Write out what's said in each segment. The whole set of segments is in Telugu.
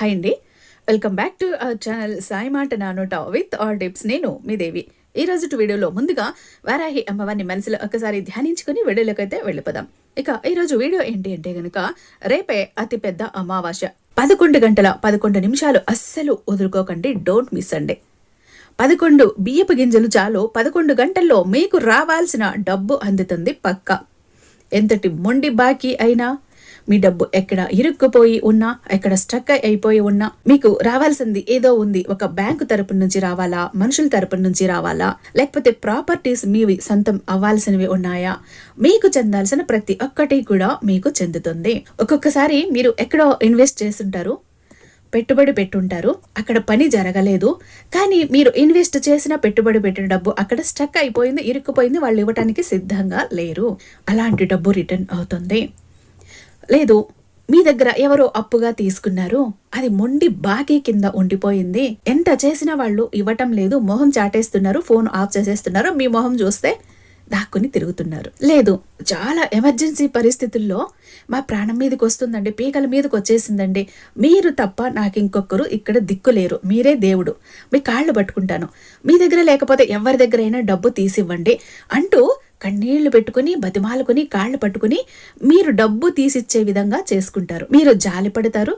హాయ్ అండి welcome back to our channel Sai మాట నానోట విత్ ఆల్ టిప్స్ నేను మీ దేవి. ఈ రోజు వీడియోలో ముందుగా వారాహి అమ్మవారిని మనసులో ఒకసారి ధ్యానించుకుని వీడియోలోకైతే అయితే వెళ్ళిపోదాం. ఇక ఈరోజు వీడియో ఏంటి అంటే గనుక రేపే అతిపెద్ద అమావాస్య. పదకొండు గంటల పదకొండు నిమిషాలు అస్సలు వదులుకోకండి డోంట్ మిస్ అండి పదకొండు బియ్యపు గింజలు చాలు పదకొండు గంటల్లో మీకు రావాల్సిన డబ్బు అందుతుంది పక్కా. ఎంతటి మొండి బాకీ అయినా మీ డబ్బు ఎక్కడ ఇరుక్కుపోయి ఉన్నా ఎక్కడ స్ట్రక్ అయిపోయి ఉన్నా మీకు రావాల్సింది ఏదో ఉంది. ఒక బ్యాంకు తరపు నుంచి రావాలా? మనుషుల తరపు నుంచి రావాలా? లేకపోతే ప్రాపర్టీస్ మీవి సొంతం అవ్వాల్సినవి ఉన్నాయా? మీకు చెందాల్సిన ప్రతి ఒక్కటి కూడా మీకు చెందుతుంది. ఒక్కొక్కసారి మీరు ఎక్కడో ఇన్వెస్ట్ చేస్తుంటారు పెట్టుబడి పెట్టుంటారు అక్కడ పని జరగలేదు. కానీ మీరు ఇన్వెస్ట్ చేసిన పెట్టుబడి పెట్టిన డబ్బు అక్కడ స్టక్ అయిపోయింది ఇరుక్కుపోయింది వాళ్ళు ఇవ్వటానికి సిద్ధంగా లేరు. అలాంటి డబ్బు రిటర్న్ అవుతుంది. లేదు మీ దగ్గర ఎవరో అప్పుగా తీసుకున్నారు. అది మొండి బాకీ కింద ఉండిపోయింది. ఎంత చేసినా వాళ్ళు ఇవ్వటం లేదు. మొహం చాటేస్తున్నారు ఫోన్ ఆఫ్ చేసేస్తున్నారు. మీ మొహం చూస్తే దాక్కుని తిరుగుతున్నారు. లేదు చాలా ఎమర్జెన్సీ పరిస్థితుల్లో మా ప్రాణం మీదకి వస్తుందండి పీకల మీదకి వచ్చేసిందండి మీరు తప్ప నాకు ఇంకొకరు ఇక్కడ దిక్కులేరు మీరే దేవుడు. మీ కాళ్ళు పట్టుకుంటాను. మీ దగ్గర లేకపోతే ఎవరి దగ్గరైనా డబ్బు తీసివ్వండి అంటూ కన్నీళ్ళు పెట్టుకుని బతిమాలుకుని కాళ్ళు పట్టుకుని మీరు డబ్బు తీసిచ్చే విధంగా చేసుకుంటారు. మీరు జాలి పడతారు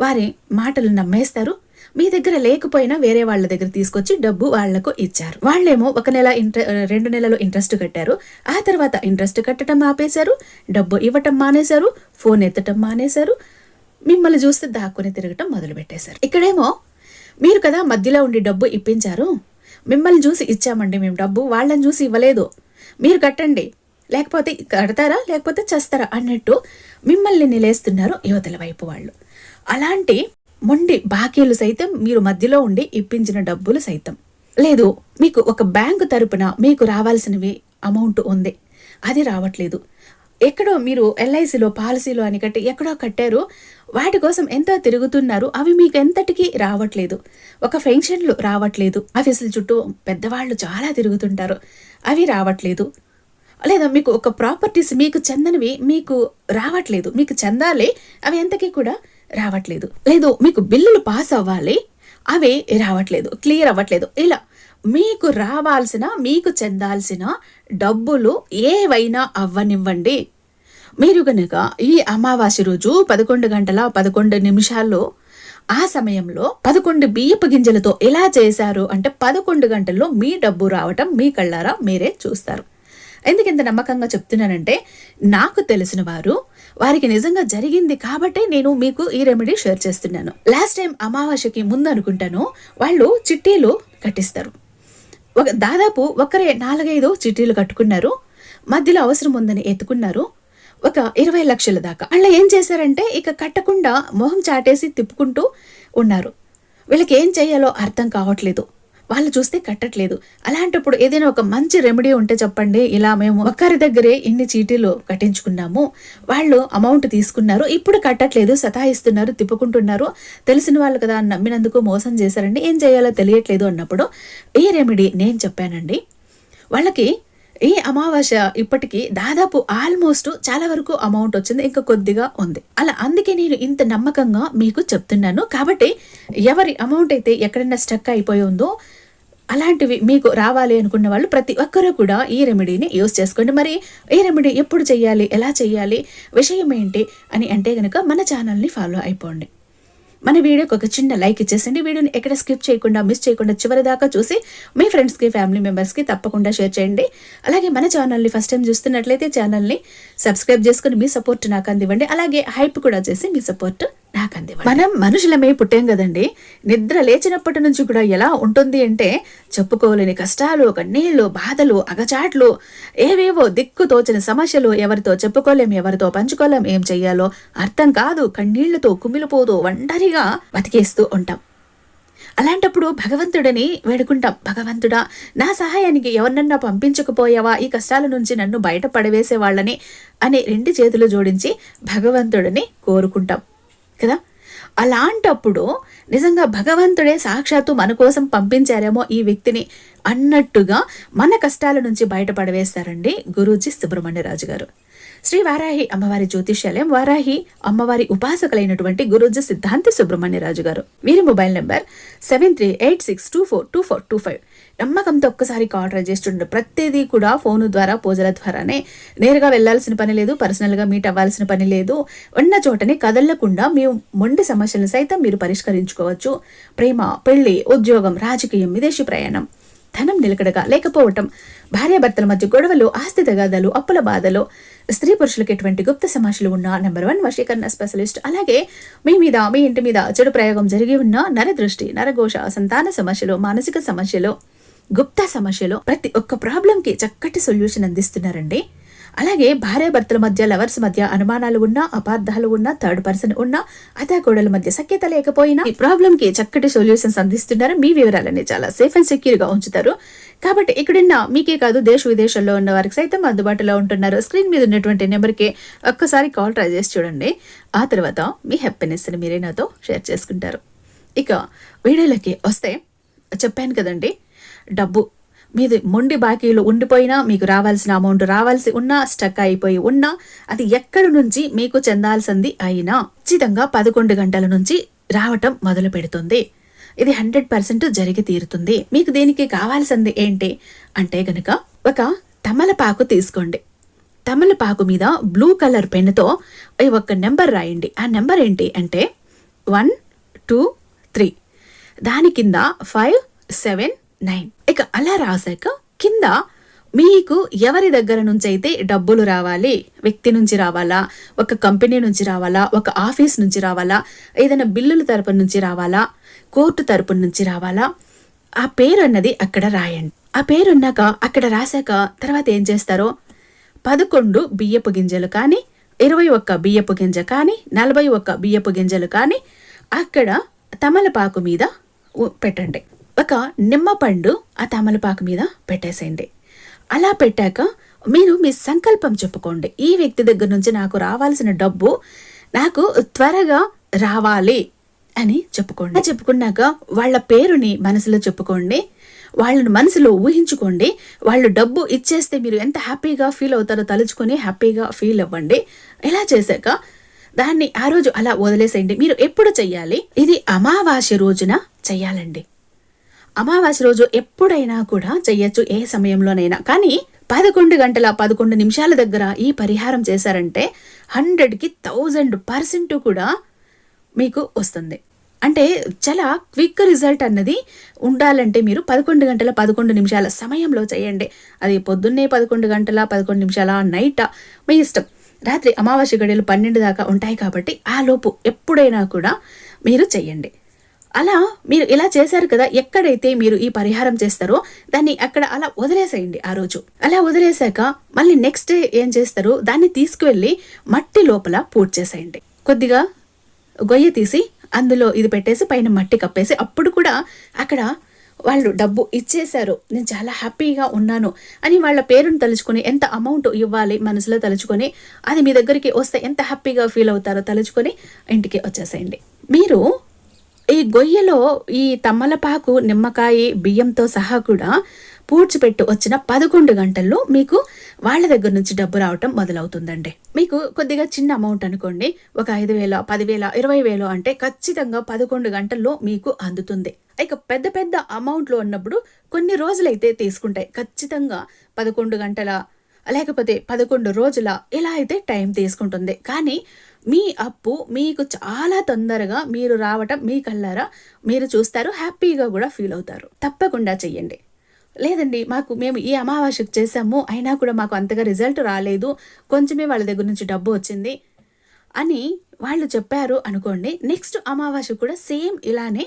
వారి మాటలు నమ్మేస్తారు. మీ దగ్గర లేకపోయినా వేరే వాళ్ళ దగ్గర తీసుకొచ్చి డబ్బు వాళ్ళకు ఇచ్చారు. వాళ్ళేమో ఒక నెల ఇంట్రె రెండు నెలలు ఇంట్రెస్ట్ కట్టారు. ఆ తర్వాత ఇంట్రెస్ట్ కట్టడం ఆపేశారు డబ్బు ఇవ్వటం మానేశారు ఫోన్ ఎత్తటం మానేశారు మిమ్మల్ని చూస్తే దాక్కుని తిరగటం మొదలు పెట్టేశారు ఇక్కడేమో మీరు కదా మధ్యలో ఉండి డబ్బు ఇప్పించారు. మిమ్మల్ని చూసి ఇచ్చామండి మేము డబ్బు వాళ్ళని చూసి ఇవ్వలేదు. మీరు కట్టండి. లేకపోతే కడతారా? లేకపోతే చేస్తారా? అన్నట్టు మిమ్మల్ని నిలేస్తున్నారు యువతల వైపు వాళ్ళు. అలాంటి మొండి బాకీలు సైతం మీరు మధ్యలో ఉండి ఇప్పించిన డబ్బులు సైతం. లేదు మీకు ఒక బ్యాంకు తరపున మీకు రావాల్సినవి అమౌంట్ ఉంది. అది రావట్లేదు. ఎక్కడో మీరు ఎల్ఐసిలో పాలసీలో అని కట్టి ఎక్కడో కట్టారు. వాటి కోసం ఎంతో తిరుగుతున్నారు. అవి మీకు ఎంతటికీ రావట్లేదు. ఒక పెన్షన్లు రావట్లేదు. ఆఫీసుల చుట్టూ పెద్దవాళ్ళు చాలా తిరుగుతుంటారు. అవి రావట్లేదు. లేదా మీకు ఒక ప్రాపర్టీస్ మీకు చెందనివి మీకు రావట్లేదు. మీకు చెందాలి అవి ఎంతకీ కూడా రావట్లేదు. లేదు మీకు బిల్లులు పాస్ అవ్వాలి అవి రావట్లేదు క్లియర్ అవ్వట్లేదు. ఇలా మీకు రావాల్సిన మీకు చెందాల్సిన డబ్బులు ఏవైనా అవ్వనివ్వండి. మీరు గనుక ఈ అమావాస్య రోజు పదకొండు గంటల పదకొండు నిమిషాల్లో ఆ సమయంలో పదకొండు బియ్యపు గింజలతో ఎలా చేశారు అంటే పదకొండు గంటల్లో మీ డబ్బు రావటం మీ కళ్ళారా మీరే చూస్తారు. ఎందుకు ఇంత నమ్మకంగా చెప్తున్నానంటే నాకు తెలిసిన వారు వారికి నిజంగా జరిగింది కాబట్టే నేను మీకు ఈ రెమెడీ షేర్ చేస్తున్నాను. లాస్ట్ టైం అమావాస్యకి ముందు అనుకుంటాను వాళ్ళు చిట్టీలు కట్టిస్తారు. ఒక దాదాపు ఒకరే నాలుగైదు చిట్టీలు కట్టుకున్నారు. మధ్యలో అవసరం ఉందని ఎత్తుకున్నారు. ఒక ఇరవై లక్షల దాకా. అలా ఏం చేశారంటే ఇక కట్టకుండా మొహం చాటేసి తిప్పుకుంటూ ఉన్నారు. వీళ్ళకి ఏం చేయాలో అర్థం కావట్లేదు. వాళ్ళు చూస్తే కట్టట్లేదు. అలాంటప్పుడు ఏదైనా ఒక మంచి రెమెడీ ఉంటే చెప్పండి. ఇలా మేము ఒక్కరి దగ్గరే ఇన్ని చీటీలు కట్టించుకున్నాము. వాళ్ళు అమౌంట్ తీసుకున్నారు. ఇప్పుడు కట్టట్లేదు సతాయిస్తున్నారు తిప్పుకుంటున్నారు. తెలిసిన వాళ్ళు కదా అని నమ్మినందుకు మోసం చేశారండి. ఏం చేయాలో తెలియట్లేదు అన్నప్పుడు ఈ రెమెడీ నేను చెప్పానండి. వాళ్ళకి ఈ అమావాస్య ఇప్పటికి దాదాపు ఆల్మోస్ట్ చాలా వరకు అమౌంట్ వచ్చింది ఇంకా కొద్దిగా ఉంది. అలా అందుకే నేను ఇంత నమ్మకంగా మీకు చెప్తున్నాను. కాబట్టి ఎవరి అమౌంట్ అయితే ఎక్కడైనా స్టక్ అయిపోయి ఉందో అలాంటివి మీకు రావాలి అనుకున్న వాళ్ళు ప్రతి ఒక్కరూ కూడా ఈ రెమెడీని యూస్ చేసుకోండి. మరి ఈ రెమెడీ ఎప్పుడు చేయాలి ఎలా చేయాలి విషయం ఏంటి అని అంటే కనుక మన ఛానల్ని ఫాలో అయిపోండి. మన వీడియోకి ఒక చిన్న లైక్ ఇచ్చేసండి. వీడియోని ఎక్కడ స్కిప్ చేయకుండా మిస్ చేయకుండా చివరి దాకా చూసి మీ ఫ్రెండ్స్కి ఫ్యామిలీ మెంబర్స్కి తప్పకుండా షేర్ చేయండి. అలాగే మన ఛానల్ని ఫస్ట్ టైం చూస్తున్నట్లయితే ఛానల్ని సబ్స్క్రైబ్ చేసుకుని మీ సపోర్ట్ నాకు అందివ్వండి. అలాగే హైప్ కూడా చేసి మీ సపోర్ట్ నాకు మనం మనుషులమే పుట్టాం కదండి. నిద్ర లేచినప్పటి నుంచి కూడా ఎలా ఉంటుంది అంటే చెప్పుకోలేని కష్టాలు కన్నీళ్ళు బాధలు అగచాట్లు ఏవేవో దిక్కు తోచిన సమస్యలు ఎవరితో చెప్పుకోలేం ఎవరితో పంచుకోలేం ఏం చెయ్యాలో అర్థం కాదు కన్నీళ్ళతో కుమిలిపోతూ ఒంటరిగా బతికేస్తూ ఉంటాం. అలాంటప్పుడు భగవంతుడిని వేడుకుంటాం. భగవంతుడా నా సహాయానికి ఎవరినన్నా పంపించకపోయావా? ఈ కష్టాల నుంచి నన్ను బయట పడవేసే వాళ్ళని అని రెండు చేతులు జోడించి భగవంతుడిని కోరుకుంటాం. కదా? అలాంటప్పుడు నిజంగా భగవంతుడే సాక్షాత్తు మన కోసం పంపించారేమో ఈ వ్యక్తిని అన్నట్టుగా మన కష్టాల నుంచి బయటపడవేస్తారండి గురూజీ సుబ్రహ్మణ్యరాజు గారు. శ్రీ వారాహి అమ్మవారి జ్యోతిష్యాలయం వారాహి అమ్మవారి ఉపాసకులైనటువంటి గురూజీ సిద్ధాంతి సుబ్రహ్మణ్యరాజు గారు. వీరి mobile number seven three eight six two four two four two five. నమ్మకంతో ఒక్కసారి ఆర్డర్ చేస్తుండే ప్రతిదీ కూడా ఫోను ద్వారా పూజల ద్వారానే. నేరుగా వెళ్ళాల్సిన పని లేదు పర్సనల్గా మీట్ అవ్వాల్సిన పని లేదు. ఉన్న చోటనే కదలకుండా మీ మొండి సమస్యలను సైతం మీరు పరిష్కరించుకోవచ్చు. ప్రేమ పెళ్ళి ఉద్యోగం రాజకీయం విదేశీ ప్రయాణం. ధనం నిలకడగా లేకపోవటం భార్యాభర్తల మధ్య గొడవలు ఆస్తి తగాదాలు అప్పుల బాధలు. స్త్రీ పురుషులకు ఎటువంటి గుప్త సమస్యలు ఉన్న నెంబర్ వన్ వశీకరణ స్పెషలిస్ట్. అలాగే మీ మీద మీ ఇంటి మీద చెడు ప్రయోగం జరిగి ఉన్న నరదృష్టి నరఘోష సంతాన సమస్యలు మానసిక సమస్యలు. గుప్తా సమస్యలో ప్రతి ఒక్క ప్రాబ్లంకి చక్కటి సొల్యూషన్ అందిస్తున్నారండి. అలాగే భార్యాభర్తల మధ్య లవర్స్ మధ్య అనుమానాలు ఉన్నా అపార్థాలు ఉన్నా థర్డ్ పర్సన్ ఉన్నా అతాకోడల మధ్య సఖ్యత లేకపోయినా ఈ ప్రాబ్లం కి చక్కటి సొల్యూషన్స్ అందిస్తున్నారు. మీ వివరాలని చాలా సేఫ్ అండ్ సెక్యూర్గా ఉంచుతారు. కాబట్టి ఇక్కడున్న మీకే కాదు దేశ విదేశాల్లో ఉన్న వారికి సైతం అందుబాటులో ఉంటున్నారు. స్క్రీన్ మీద ఉన్నటువంటి నెంబర్కి ఒక్కసారి కాల్ ట్రై చేసి చూడండి. ఆ తర్వాత మీ హ్యాపీనెస్ని మీరే నాతో షేర్ చేసుకుంటారు. ఇక వీడియోలకి వస్తే చెప్పాను కదండి డబ్బు. మీది మొండి బాకీలు ఉండిపోయినా మీకు రావాల్సిన అమౌంట్ రావాల్సి ఉన్నా స్టక్ అయిపోయి ఉన్నా అది ఎక్కడి నుంచి మీకు చెందాల్సింది అయినా ఖచ్చితంగా పదకొండు గంటల నుంచి రావటం మొదలు పెడుతుంది. ఇది హండ్రెడ్ పర్సెంట్ జరిగి తీరుతుంది. మీకు దీనికి కావాల్సింది ఏంటి? అంటే గనక ఒక తమలపాకు తీసుకోండి. తమలపాకు మీద బ్లూ కలర్ పెన్నుతో ఈ ఒక్క నెంబర్ రాయండి. ఆ నెంబర్ ఏంటి అంటే వన్ టూ త్రీ. దాని కింద ఫైవ్ సెవెన్ నైన్. ఇక అలా రాశాక కింద మీకు ఎవరి దగ్గర నుంచి అయితే డబ్బులు రావాలి వ్యక్తి నుంచి రావాలా ఒక కంపెనీ నుంచి రావాలా ఒక ఆఫీస్ నుంచి రావాలా ఏదైనా బిల్లుల తరపు నుంచి రావాలా కోర్టు తరపు నుంచి రావాలా ఆ పేరు అన్నది అక్కడ రాయండి. ఆ పేరున్నాక అక్కడ రాశాక తర్వాత ఏం చేస్తారో? పదకొండు బియ్యపు గింజలు కానీ ఇరవై ఒక్క బియ్యపు గింజ కానీ నలభై ఒక్క బియ్యపు గింజలు కానీ అక్కడ తమలపాకు మీద పెట్టండి. ఒక నిమ్మపండు ఆ తమలపాకు మీద పెట్టేసేయండి. అలా పెట్టాక మీరు మీ సంకల్పం చెప్పుకోండి. ఈ వ్యక్తి దగ్గర నుంచి నాకు రావాల్సిన డబ్బు నాకు త్వరగా రావాలి అని చెప్పుకోండి. చెప్పుకున్నాక వాళ్ళ పేరుని మనసులో చెప్పుకోండి. వాళ్ళని మనసులో ఊహించుకోండి. వాళ్ళు డబ్బు ఇచ్చేస్తే మీరు ఎంత హ్యాపీగా ఫీల్ అవుతారో తలుచుకొని హ్యాపీగా ఫీల్ అవ్వండి. ఇలా చేశాక దాన్ని ఆ రోజు అలా వదిలేసేయండి. మీరు ఎప్పుడు చెయ్యాలి? ఇది అమావాస్య రోజున చెయ్యాలండి. అమావాస్య రోజు ఎప్పుడైనా కూడా చెయ్యొచ్చు ఏ సమయంలోనైనా. కానీ పదకొండు గంటల పదకొండు నిమిషాల దగ్గర ఈ పరిహారం చేశారంటే హండ్రెడ్కి థౌజండ్ పర్సెంట్ కూడా మీకు వస్తుంది. అంటే చాలా క్విక్ రిజల్ట్ అన్నది ఉండాలంటే మీరు పదకొండు గంటల పదకొండు నిమిషాల సమయంలో చేయండి. అది పొద్దున్నే పదకొండు గంటల పదకొండు నిమిషాల నైట్ మీ ఇష్టం. రాత్రి అమావాస్య గడియలు పన్నెండు దాకా ఉంటాయి కాబట్టి ఆ లోపు ఎప్పుడైనా కూడా మీరు చెయ్యండి. అలా మీరు ఇలా చేశారు కదా ఎక్కడైతే మీరు ఈ పరిహారం చేస్తారో దాన్ని అక్కడ అలా వదిలేసేయండి ఆ రోజు. అలా వదిలేశాక మళ్ళీ నెక్స్ట్ డే ఏం చేస్తారు దాన్ని తీసుకువెళ్ళి మట్టి లోపల పూర్తి చేసేయండి. కొద్దిగా గొయ్య తీసి అందులో ఇది పెట్టేసి పైన మట్టి కప్పేసి అప్పుడు కూడా అక్కడ వాళ్ళు డబ్బు ఇచ్చేశారు. నేను చాలా హ్యాపీగా ఉన్నాను అని వాళ్ళ పేరును తలుచుకొని ఎంత అమౌంట్ ఇవ్వాలి మనసులో తలుచుకొని అది మీ దగ్గరికి వస్తే ఎంత హ్యాపీగా ఫీల్ అవుతారో తలుచుకొని ఇంటికి వచ్చేసేయండి. మీరు ఈ గొయ్యలో ఈ తమ్మలపాకు నిమ్మకాయ బియ్యంతో సహా కూడా పూడ్చిపెట్టు వచ్చిన పదకొండు గంటల్లో మీకు వాళ్ళ దగ్గర నుంచి డబ్బు రావటం మొదలవుతుందండి. మీకు కొద్దిగా చిన్న అమౌంట్ అనుకోండి. ఒక ఐదు వేల పదివేల ఇరవై వేలు అంటే ఖచ్చితంగా పదకొండు గంటల్లో మీకు అందుతుంది. ఇక పెద్ద పెద్ద అమౌంట్లో ఉన్నప్పుడు కొన్ని రోజులైతే తీసుకుంటాయి. ఖచ్చితంగా పదకొండు గంటల లేకపోతే పదకొండు రోజుల ఇలా అయితే టైం తీసుకుంటుంది. కానీ మీ అప్పు మీకు చాలా తొందరగా మీరు రావటం మీ కళ్ళారా మీరు చూస్తారు హ్యాపీగా కూడా ఫీల్ అవుతారు. తప్పకుండా చెయ్యండి. లేదండి మాకు మేము ఈ అమావాస్యకు చేసాము అయినా కూడా మాకు అంతగా రిజల్ట్ రాలేదు కొంచెమే వాళ్ళ దగ్గర నుంచి డబ్బు వచ్చింది అని వాళ్ళు చెప్పారు అనుకోండి నెక్స్ట్ అమావాస్య కూడా సేమ్ ఇలానే